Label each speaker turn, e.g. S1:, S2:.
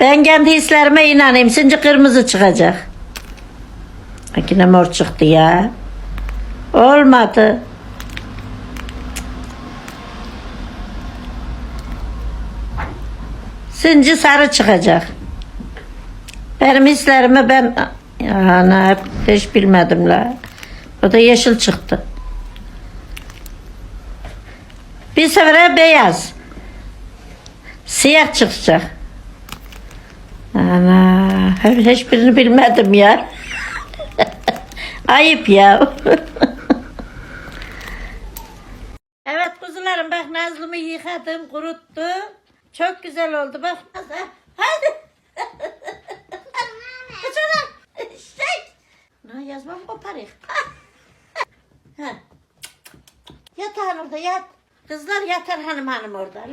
S1: Ben kendi hislerime inanayım. Şimdi kırmızı çıkacak. Ha, Yine mor çıktı ya. Olmadı. Şimdi sarı çıkacak. Benim hislerimi ben ana hiç bilmedim la. O da yeşil çıktı. Bir sefere beyaz. Siyah çıkacak. Ana hiçbirini bilmedim ya. Ayıp ya. evet kuzularım bak Nazlı'mı yıkadım, kuruttum. Çok güzel oldu bak. Hadi. Kaçana. Şey. Ne yazmam koparık. Yat hanım orada yat. Kızlar yatar hanım hanım orada.